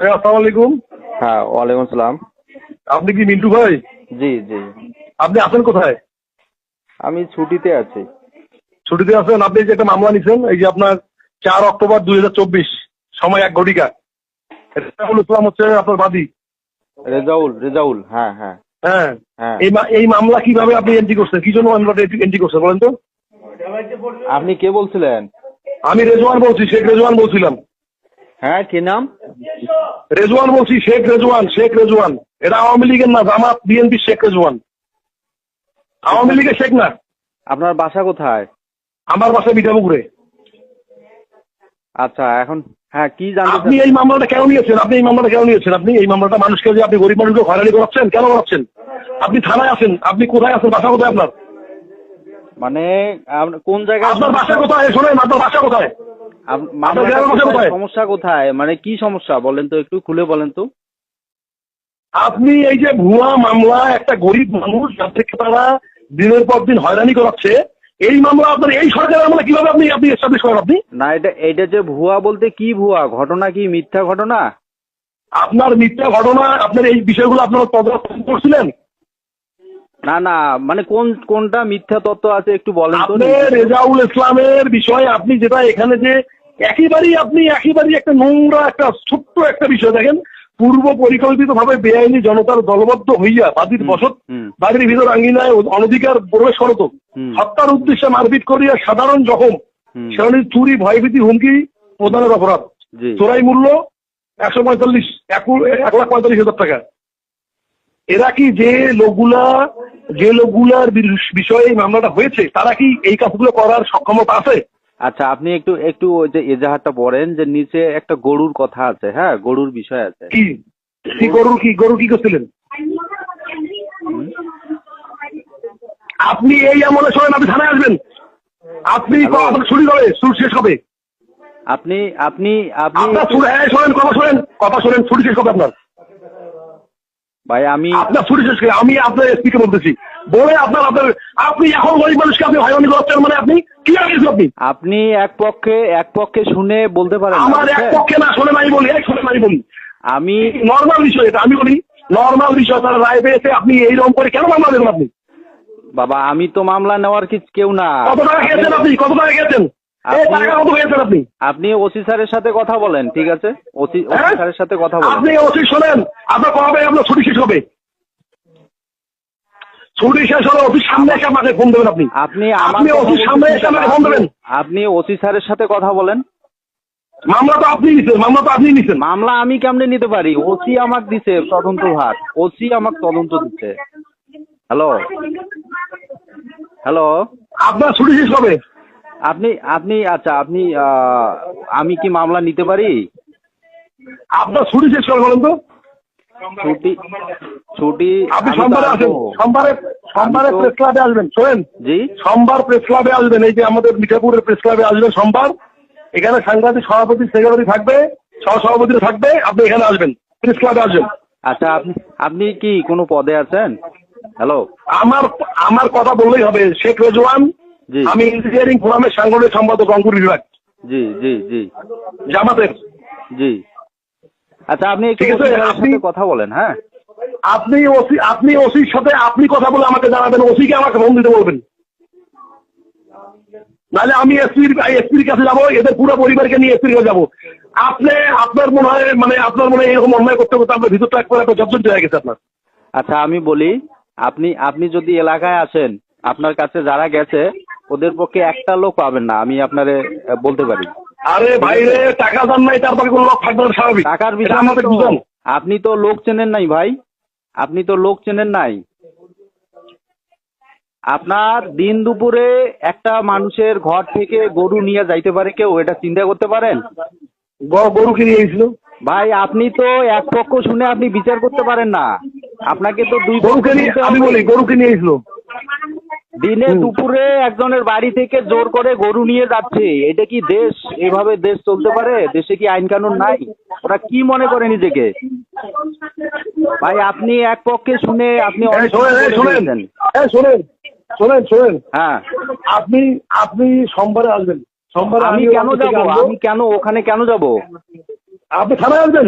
হ্যাঁ আসসালামু আলাইকুম। হ্যাঁ ওয়ালাইকুম আসসালাম। আপনি কি মিন্টু ভাই? জি জি। আপনি আছেন কোথায়? আমি ছুটিতে আছি। ছুটিতে আছেন? আপনি যে একটা মামলা নিছেন এই যে আপনার চার অক্টোবর দুই হাজার চব্বিশ সময় এক ঘটিকা। রেজাউল ইসলাম হচ্ছে আপনার বাদী। রেজাউল রেজাউল হ্যাঁ হ্যাঁ। হ্যাঁ হ্যাঁ। এই এই মামলা কীভাবে আপনি এন্ট্রি করছেন? কি জন্য মামলাটা এন্ট্রি করছেন বলেন তো? আপনি কে বলছিলেন? আমি রেজওয়ান বলছি শেখ রেজওয়ান বলছিলাম। হ্যাঁ কি নাম? রেজওয়ান বলছি শেখ রেজওয়ান শেখ রেজওয়ান। এটা আওয়ামী লীগের না জামাত বিএনপি শেখ রেজওয়ান। আওয়ামী লীগের শেখ না। আপনার বাসা কোথায়? আমার বাসা মিঠাপুকুরে। আচ্ছা এখন হ্যাঁ কি জানতে আপনি এই মামলাটা কেন নিয়েছেন? আপনি এই মামলাটা কেন নিয়েছেন? আপনি এই মামলাটা মানুষকে যে আপনি গরিব মানুষকে হয়রানি করাচ্ছেন কেন করাচ্ছেন? আপনি থানায় আছেন আপনি কোথায় আছেন? বাসা কোথায় আপনার? মানে কোন জায়গায় আপনার বাসা কোথায়? শোনেন আপনার বাসা কোথায়? কোথায়? সমস্যা কোথায়? মানে কি সমস্যা? বলেন তো একটু খুলে বলেন তো। আপনি এই যে ভুয়া মামলা একটা গরিব মানুষ যাদেরকে তারা দিনের পর দিন হয়রানি করাচ্ছে এই মামলা আপনার এই সরকারের আমলে কীভাবে আপনি আপনি এস্টাবলিশ করেন আপনি? না এটা এটা যে ভুয়া বলতে কি ভুয়া? ঘটনা কি মিথ্যা ঘটনা? আপনার মিথ্যা ঘটনা আপনার এই বিষয়গুলো আপনারা তদন্ত করছিলেন? না না মানে কোন কোনটা মিথ্যা তত্ত্ব আছে একটু বলেন তো আপনি রেজাউল ইসলামের বিষয়ে আপনি যেটা এখানে যে একেবারেই আপনি একেবারেই একটা নোংরা একটা ছোট্ট একটা বিষয় দেখেন পূর্ব পরিকল্পিত ভাবে বেআইনি জনতার দলবদ্ধ হইয়া বাদীর বসত বাড়ির ভিতর আঙ্গিনায় অনধিকার প্রবেশ করত। হত্যার উদ্দেশ্যে মারপিট করিয়া সাধারণ জখম। সেখানে চুরি ভয়ভীতি হুমকি প্রদানের অপরাধ। চোরাই মূল্য একশো পঁয়তাল্লিশ এক এক লাখ পঁয়তাল্লিশ হাজার টাকা। এরা কি যে লোকগুলা যে লোকগুলার বিষয়ে এই মামলাটা হয়েছে তারা কি এই কাজগুলো করার সক্ষমতা আছে? আচ্ছা আপনি একটু একটু ওই যে এজাহারটা পড়েন যে নিচে একটা গরুর কথা আছে হ্যাঁ? গরুর বিষয় আছে। কি? গরু কি? গরু কি করছিলেন? আপনি এই আমলে শোনেন আপনি থানায় আসবেন। আপনি ছুটি হবে? ছুটি শেষ হবে। আপনি আপনি আপনি হ্যাঁ শোনেন কথা শোনেন কথা শোনেন ছুটি শেষ হবে আপনার। ভাই আমি আপনার ছুটি শেষ করে আমি আপনার এসপিকে বলতেছি। বলে আপনার আপনার আপনি এখন গরিব মানুষকে আপনি হয়রানি করছেন মানে আপনি কি আপনি আপনি এক পক্ষে এক পক্ষে শুনে বলতে পারেন না, আমার এক বুঝছেন? পক্ষে না শোনে নাই বলি এক শোনে নাই বলি। আমি নর্মাল বিষয় এটা আমি বলি নর্মাল বিষয় তারা রায় পেয়েছে আপনি এইরকম করে কেন মামলা দেবেন আপনি? বাবা আমি তো মামলা নেওয়ার কিছু কেউ না। কত টাকা খেয়েছেন আপনি? কত টাকা খেয়েছেন? এই আপনি- টাকা কত খেয়েছেন আপনি? আপনি ওসি স্যারের সাথে কথা বলেন ঠিক আছে? ওসি ওসি হ্যাঁ? স্যারের সাথে কথা বলেন। আপনি ওসি শোনেন আপনার কবে আপনার ছুটি শেষ হবে? ছুটি শেষ হলে অফিস সামনে এসে আমাকে ফোন দেবেন আপনি। আপনি আপনি অফিস সামনে এসে আমাকে ফোন দেবেন। আপনি ওসি স্যারের সাথে কথা বলেন। মামলা তো আপনি নিছেন মামলা তো আপনি নিছেন। মামলা আমি কেমনে নিতে পারি? ওসি আমাকে দিছে তদন্ত ভার। ওসি আমাকে তদন্ত দিচ্ছে হ্যালো? হ্যালো? আপনার ছুটি শেষ হবে আপনি আপনি আচ্ছা আপনি আমি কি মামলা নিতে পারি? আপনার ছুটি শেষ হবে বলেন তো? ছুটি ছুটি আপনি সোমবারে আসেন সোমবারে সোমবারে প্রেস ক্লাবে আসবেন শোনেন। জি? সোমবার প্রেস ক্লাবে আসবেন এই যে আমাদের মিঠাপুরের প্রেস ক্লাবে আসবেন সোমবার। এখানে সাংবাদিক সভাপতি সেক্রেটারি থাকবে থাকবে আপনি এখানে আসবেন প্রেস ক্লাবে আসবেন। আচ্ছা আপনি আপনি কি কোনো পদে আছেন? হ্যালো? আমার আমার কথা বললেই হবে শেখ রেজওয়ান আমি ইঞ্জিনিয়ারিং ফোরামের সাংগঠনিক সম্পাদক রংপুর বিভাগ। জি জি জি। জামাতের। জি। আচ্ছা আপনি একটু সাথে কথা বলেন হ্যাঁ? আপনি ওসি আপনি ওসির সাথে আপনি কথা বলে আমাকে জানাবেন ওসিকে আমাকে ফোন দিতে বলবেন। নাহলে আমি এসপির এসপির কাছে যাব এদের পুরো পরিবারকে নিয়ে এসপির কাছে যাব। আপনি আপনার মনে হয় মানে আপনার মনে হয় এরকম অন্যায় করতে করতে আপনার ভিতরটা একবার একটা জবজন্ত হয়ে গেছে আপনার। আচ্ছা আমি বলি আপনি আপনি যদি এলাকায় আসেন আপনার কাছে যারা গেছে ওদের পক্ষে একটা লোক পাবেন না আমি আপনারে বলতে পারি। আরে ভাই রে টাকা দান নাই তারপরে কোনো লোক থাকবে স্বাভাবিক। টাকার বিষয় আমাদের বুঝান আপনি তো লোক চেনেন নাই ভাই। আপনি তো লোক চেনেন নাই। আপনার দিন দুপুরে একটা মানুষের ঘর থেকে গরু নিয়ে যাইতে পারে কেউ এটা চিন্তা করতে পারেন? গরু কিনে গিয়েছিল ভাই আপনি তো এক পক্ষ শুনে আপনি বিচার করতে পারেন না। আপনাকে তো দুই নিয়ে শুনতে আমি বলি গরু কিনে গিয়েছিল দিনে দুপুরে একজনের বাড়ি থেকে জোর করে গরু নিয়ে যাচ্ছে। এটা কি দেশ এভাবে দেশ চলতে পারে? দেশে কি আইন কানুন নাই? ওরা কি মনে করে নিজেকে? ভাই আপনি এক পক্ষে শুনে আপনি শোনেন শোনেন। শোনেন শোনেন হ্যাঁ। আপনি আপনি সোমবারে আসবেন। সোমবারে আমি কেন যাব? আমি কেন ওখানে কেন যাব? আপনি থানায় আসবেন?